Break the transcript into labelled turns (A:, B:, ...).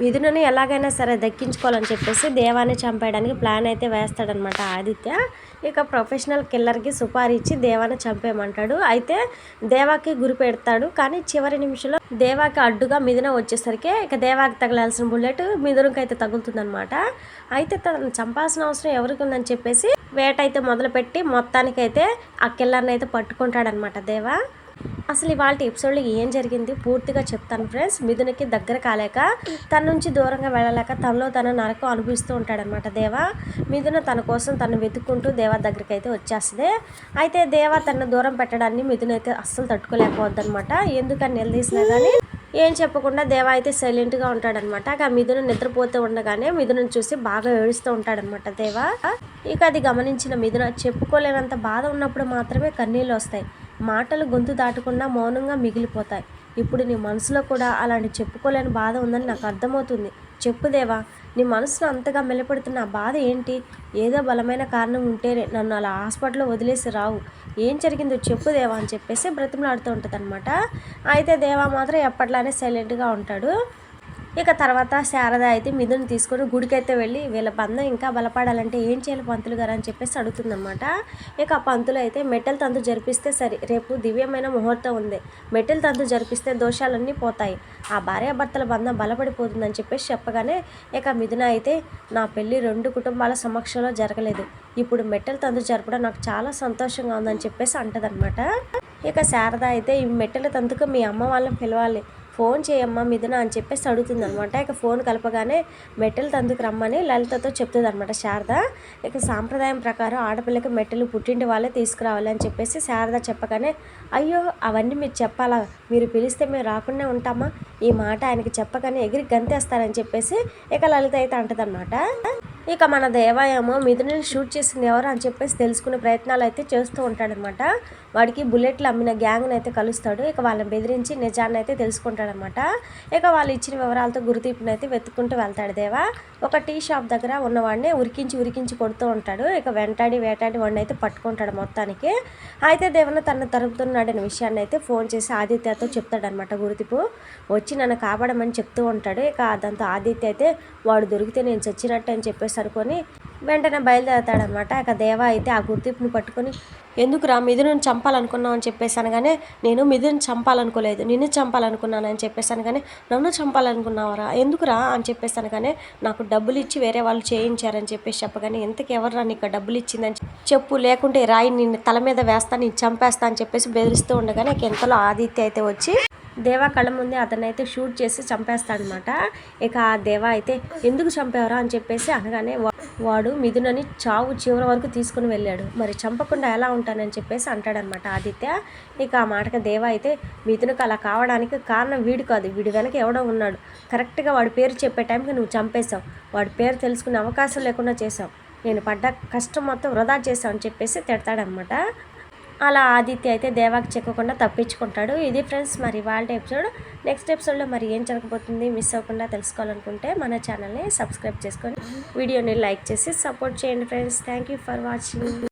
A: మిథునని ఎలాగైనా సరే దక్కించుకోవాలని చెప్పేసి దేవాన్ని చంపేయడానికి ప్లాన్ అయితే వేస్తాడనమాట ఆదిత్య. ఇక ప్రొఫెషనల్ కిల్లర్కి సుపారీ ఇచ్చి దేవాన్ని చంపేయమంటాడు. అయితే దేవాకి గురి పెడతాడు. కానీ చివరి నిమిషంలో దేవాకి అడ్డుగా మిథున వచ్చేసరికి ఇక దేవాకి తగలాల్సిన బుల్లెట్ మిథునకి అయితే తగులుతుందనమాట. అయితే తనను చంపాల్సిన అవసరం ఎవరికి ఉందని చెప్పేసి వేట అయితే మొదలుపెట్టి మొత్తానికైతే ఆ కిల్లర్ని అయితే పట్టుకుంటాడనమాట దేవా. అసలు ఇవాళ ఎపిసోడ్లో ఏం జరిగింది? పూర్తిగా చెప్తాను ఫ్రెండ్స్. మిథునకి దగ్గర కాలేక తన నుంచి దూరంగా వెళ్ళలేక తనలో తన నరకం అనుభవిస్తూ ఉంటాడనమాట దేవ. మిథున తన కోసం తను వెతుక్కుంటూ దేవా దగ్గరికి అయితే వచ్చేస్తుంది. అయితే దేవా తన దూరం పెట్టడాన్ని మిథున అయితే అస్సలు తట్టుకోలేకపోద్దనమాట ఎందుకని నిలదీసినా కానీ ఏం చెప్పకుండా దేవా అయితే సైలెంట్గా ఉంటాడనమాట ఇక మిథును నిద్రపోతూ ఉండగానే మిథును చూసి బాగా ఏడుస్తూ ఉంటాడనమాట దేవా. ఇక అది గమనించిన మిథున చెప్పుకోలేనంత బాధ ఉన్నప్పుడు మాత్రమే కన్నీళ్ళు వస్తాయి. మాటలు గొంతు దాటకుండా మౌనంగా మిగిలిపోతాయి. ఇప్పుడు నీ మనసులో కూడా అలాంటి చెప్పుకోలేని బాధ ఉందని నాకు అర్థమవుతుంది. చెప్పుదేవా నీ మనసులో అంతగా మెలపడుతున్న ఆ బాధ ఏంటి? ఏదో బలమైన కారణం ఉంటేనే నన్ను అలా హాస్పిటల్లో వదిలేసి రావు. ఏం జరిగిందో చెప్పు దేవా అని చెప్పేసి బ్రతిమలాడుతూ ఉంటుంది అనమాట అయితే దేవా మాత్రం ఎప్పట్లానే సైలెంట్గా ఉంటాడు. ఇక తర్వాత శారద అయితే మిథుని తీసుకొని గుడికైతే వెళ్ళి వీళ్ళ బంధం ఇంకా బలపడాలంటే ఏం చేయాలి పంతులు గారు అని చెప్పేసి అడుగుతుందన్నమాట. ఇక ఆ పంతులు అయితే మెట్టెల తంతు జరిపిస్తే సరే రేపు దివ్యమైన ముహూర్తం ఉంది. మెట్టెల తంతు జరిపిస్తే దోషాలన్నీ పోతాయి. ఆ భార్యాభర్తల బంధం బలపడిపోతుందని చెప్పేసి చెప్పగానే ఇక మిథున అయితే నా పెళ్ళి రెండు కుటుంబాల సమక్షంలో జరగలేదు. ఇప్పుడు మెట్టెల తంతు జరపడం నాకు చాలా సంతోషంగా ఉందని చెప్పేసి అంటదనమాట ఇక శారద అయితే ఈ మెట్టెల తంతుకు మీ అమ్మ వాళ్ళని పిలవాలి. ఫోన్ చేయమ్మా మిథున అని చెప్పేసి అడుగుతుంది అనమాట ఇక ఫోన్ కలపగానే మెట్టెలు తందుకు రమ్మని లలితతో చెప్తుంది అనమాట శారద ఇక సాంప్రదాయం ప్రకారం ఆడపిల్లకి మెట్టెలు పుట్టింటి వాళ్ళే తీసుకురావాలి అని చెప్పేసి శారద చెప్పగానే అయ్యో అవన్నీ మీరు చెప్పాలా? మీరు పిలిస్తే మేము రాకుండా ఉంటామా? ఈ మాట ఆయనకి చెప్పగానే ఎగిరి గంతేస్తారని చెప్పేసి ఇక లలిత అయితే అంటదన్నమాట. ఇక మన దేవాయేమో మిథునని షూట్ చేసింది ఎవరు అని చెప్పేసి తెలుసుకునే ప్రయత్నాలు అయితే చేస్తూ ఉంటాడనమాట. వాడికి బుల్లెట్లు అమ్మిన గ్యాంగ్ని అయితే కలుస్తాడు. ఇక వాళ్ళని బెదిరించి నిజాన్ని అయితే తెలుసుకుంటాడనమాట. ఇక వాళ్ళు ఇచ్చిన వివరాలతో గురుతీపుని అయితే వెతుక్కుంటూ వెళ్తాడు దేవా. ఒక టీ షాప్ దగ్గర ఉన్నవాడిని ఉరికించి ఉరికించి కొడుతూ ఉంటాడు. ఇక వెంటాడి వేటాడి వాడిని అయితే పట్టుకుంటాడు మొత్తానికి. అయితే దేవన తను తరుపుతున్నాడనే విషయాన్ని అయితే ఫోన్ చేసి ఆదిత్యతో చెప్తాడనమాట గురుతిపు వచ్చి నన్ను కాపాడమని చెప్తూ ఉంటాడు. ఇక దాంతో ఆదిత్య అయితే వాడు దొరికితే నేను చచ్చినట్టు అని చెప్పేసి అనుకొని వెంటనే బయలుదేరతాడనమాట. ఇక దేవ అయితే ఆ గుర్తింపుని పట్టుకొని ఎందుకురా మిథును చంపాలనుకున్నావు? అని చెప్పేసి అనగానే నేను మిథును చంపాలనుకోలేదు నిన్ను చంపాలనుకున్నాను అని చెప్పేసి అనగానే నన్ను చంపాలనుకున్నావరా? ఎందుకురా? అని చెప్పేసి అనగానే నాకు డబ్బులు ఇచ్చి వేరే వాళ్ళు చేయించారని చెప్పేసి చెప్పగానే ఎంతకు ఎవరు నీకు డబ్బులు ఇచ్చిందని చెప్పు లేకుంటే రాయి నిన్ను తల మీద వేస్తా నేను చంపేస్తా అని చెప్పేసి బెదిరిస్తూ ఉండగానే ఎంతలో ఆదిత్య అయితే వచ్చి దేవా కళ్ళ ముందే అతనైతే షూట్ చేసి చంపేస్తాడనమాట. ఇక ఆ దేవా అయితే ఎందుకు చంపేవరా అని చెప్పేసి అనగానే వాడు మిథునని చావు చివరి వరకు తీసుకుని వెళ్ళాడు. మరి చంపకుండా ఎలా ఉంటానని చెప్పేసి అంటాడనమాట ఆదిత్య. ఇక ఆ మాటకి దేవా అయితే మిథునకు అలా కావడానికి కారణం వీడు కాదు వీడి వెనక ఎవడో ఉన్నాడు. కరెక్ట్గా వాడి పేరు చెప్పే టైంకి నువ్వు చంపేశావు. వాడి పేరు తెలుసుకునే అవకాశం లేకుండా చేసావు నేను పడ్డ కష్టం మొత్తం వృధా చేశావు అని చెప్పేసి తిడతాడనమాట. అలా ఆదిత్య అయితే దేవాకి చెక్కకుండా తప్పించుకుంటాడు. ఇది ఫ్రెండ్స్ మరి వాళ్ళ ఎపిసోడ్. నెక్స్ట్ ఎపిసోడ్లో మరి ఏం జరగబోతుంది మిస్ అవ్వకుండా తెలుసుకోవాలనుకుంటే మన ఛానల్ని సబ్స్క్రైబ్ చేసుకొని వీడియోని లైక్ చేసి సపోర్ట్ చేయండి friends. Thank you for watching.